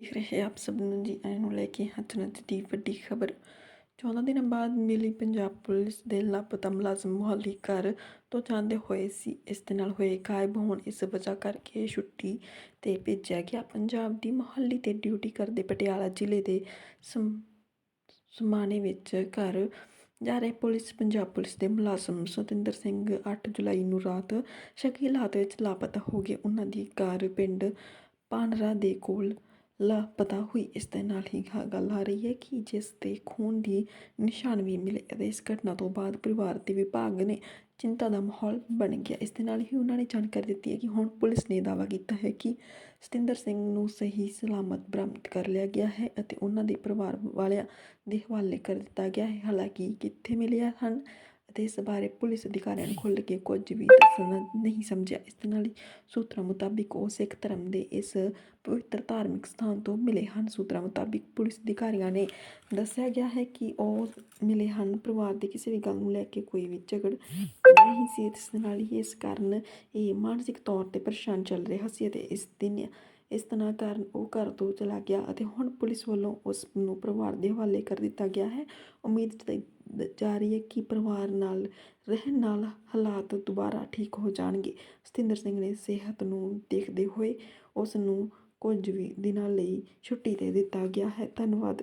ਦੇਖ ਰਹੇ ਆਪ ਸਭ ਨੂੰ ਜੀ ਆਇਆਂ ਨੂੰ ਲੈ ਕੇ ਹਚਨਤ ਦੀ ਵੱਡੀ ਖਬਰ। 14 ਦਿਨਾਂ ਬਾਅਦ ਮਿਲੀ ਪੰਜਾਬ ਪੁਲਿਸ ਦੇ ਲਾਪਤਾ ਮੁਲਾਜ਼ਮ ਮੁਹਾਲੀ ਘਰ ਤੋਂ ਜਾਂਦੇ ਹੋਏ ਸੀ। ਇਸ ਦੇ ਨਾਲ ਹੋਏ ਗਾਇਬ ਹੋਣ ਇਸ ਵਜ੍ਹਾ ਕਰਕੇ ਛੁੱਟੀ ਤੇ ਭੇਜਿਆ ਗਿਆ। ਪੰਜਾਬ ਦੀ ਮੁਹਾਲੀ ਤੇ ਡਿਊਟੀ ਕਰਦੇ ਪਟਿਆਲਾ ਜ਼ਿਲ੍ਹੇ ਦੇ ਸਮਾਣੇ ਵਿੱਚ ਘਰ ਜਾ ਰਹੇ ਪੁਲਿਸ, ਪੰਜਾਬ ਪੁਲਿਸ ਦੇ ਮੁਲਾਜ਼ਮ ਸਤਿੰਦਰ ਸਿੰਘ 8 ਜੁਲਾਈ ਨੂੰ ਰਾਤ ਸ਼ੱਕੀ ਹਾਲਾਤ ਵਿੱਚ ਲਾਪਤਾ ਹੋ ਗਏ। ਉਹਨਾਂ ਦੀ ਕਾਰ ਪਿੰਡ ਪਾਂਡਰਾ ਦੇ ਕੋਲ ਲਾਪਤਾ ਹੋਈ ਇਸ ਦੇ ਨਾਲ ਹੀ ਗ- ਗੱਲ ਆ ਰਹੀ ਹੈ ਕਿ ਜਿਸ ਤੇ ਖੂਨ ਦੀ ਨਿਸ਼ਾਨ ਵੀ ਮਿਲੇ ਅਤੇ ਇਸ ਘਟਨਾ ਤੋਂ ਬਾਅਦ ਪਰਿਵਾਰ ਤੇ ਵਿਭਾਗ ਨੇ ਚਿੰਤਾ ਦਾ ਮਾਹੌਲ ਬਣ ਗਿਆ। ਇਸ ਦੇ ਨਾਲ ਹੀ ਉਹਨਾਂ ਨੇ ਜਾਣਕਾਰੀ ਦਿੱਤੀ ਹੈ ਕਿ ਹੁਣ ਪੁਲਿਸ ਨੇ ਦਾਅਵਾ ਕੀਤਾ ਹੈ ਕਿ ਸਤਿੰਦਰ ਸਿੰਘ ਨੂੰ ਸਹੀ ਸਲਾਮਤ ਬਰਾਮਦ ਕਰ ਲਿਆ ਗਿਆ ਹੈ ਅਤੇ ਉਹਨਾਂ ਦੇ ਪਰਿਵਾਰ ਵਾਲਿਆਂ ਦੇ ਹਵਾਲੇ ਕਰ ਦਿੱਤਾ ਗਿਆ ਹੈ। ਹਾਲਾਂਕਿ ਕਿੱਥੇ ਮਿਲਿਆ ਹਨ ਅਤੇ ਇਸ ਬਾਰੇ ਪੁਲਿਸ ਅਧਿਕਾਰੀਆਂ ਨੂੰ ਖੁੱਲ੍ਹ ਕੇ ਕੁਝ ਵੀ ਦੱਸਣਾ ਨਹੀਂ ਸਮਝਿਆ। ਇਸ ਦੇ ਨਾਲ ਹੀ ਸੂਤਰਾਂ ਮੁਤਾਬਿਕ ਉਹ ਸਿੱਖ ਧਰਮ ਦੇ ਇਸ ਪਵਿੱਤਰ ਧਾਰਮਿਕ ਸਥਾਨ ਤੋਂ ਮਿਲੇ ਹਨ। ਸੂਤਰਾਂ ਮੁਤਾਬਿਕ ਪੁਲਿਸ ਅਧਿਕਾਰੀਆਂ ਨੇ ਦੱਸਿਆ ਗਿਆ ਹੈ ਕਿ ਉਹ ਮਿਲੇ ਹਨ। ਪਰਿਵਾਰ ਦੀ ਕਿਸੇ ਵੀ ਗੱਲ ਨੂੰ ਲੈ ਕੇ ਕੋਈ ਵੀ ਝਗੜ ਨਹੀਂ ਸੀ। ਇਸ ਦੇ ਨਾਲ ਹੀ ਇਸ ਕਾਰਨ ਇਹ ਮਾਨਸਿਕ ਤੌਰ ਤੇ ਪਰੇਸ਼ਾਨ ਚੱਲ ਰਿਹਾ ਸੀ ਅਤੇ ਇਸ ਦਿਨ ਇਸ ਤਰ੍ਹਾਂ ਕਾਰਨ ਉਹ ਘਰ ਤੋਂ ਚਲਾ ਗਿਆ ਅਤੇ ਹੁਣ ਪੁਲਿਸ ਵੱਲੋਂ ਉਸ ਨੂੰ ਪਰਿਵਾਰ ਦੇ ਹਵਾਲੇ ਕਰ ਦਿੱਤਾ ਗਿਆ ਹੈ। ਉਮੀਦ ਜਾ ਰਹੀ ਹੈ ਕਿ ਪਰਿਵਾਰ ਨਾਲ ਰਹਿਣ ਨਾਲ ਹਾਲਾਤ ਦੁਬਾਰਾ ਠੀਕ ਹੋ ਜਾਣਗੇ। ਸਤਿੰਦਰ ਸਿੰਘ ਨੇ ਸਿਹਤ ਨੂੰ ਦੇਖਦੇ ਹੋਏ ਉਸ ਨੂੰ ਕੁਝ ਵੀ ਦਿਨਾਂ ਲਈ ਛੁੱਟੀ ਤੇ ਦਿੱਤਾ ਗਿਆ ਹੈ। ਧੰਨਵਾਦ।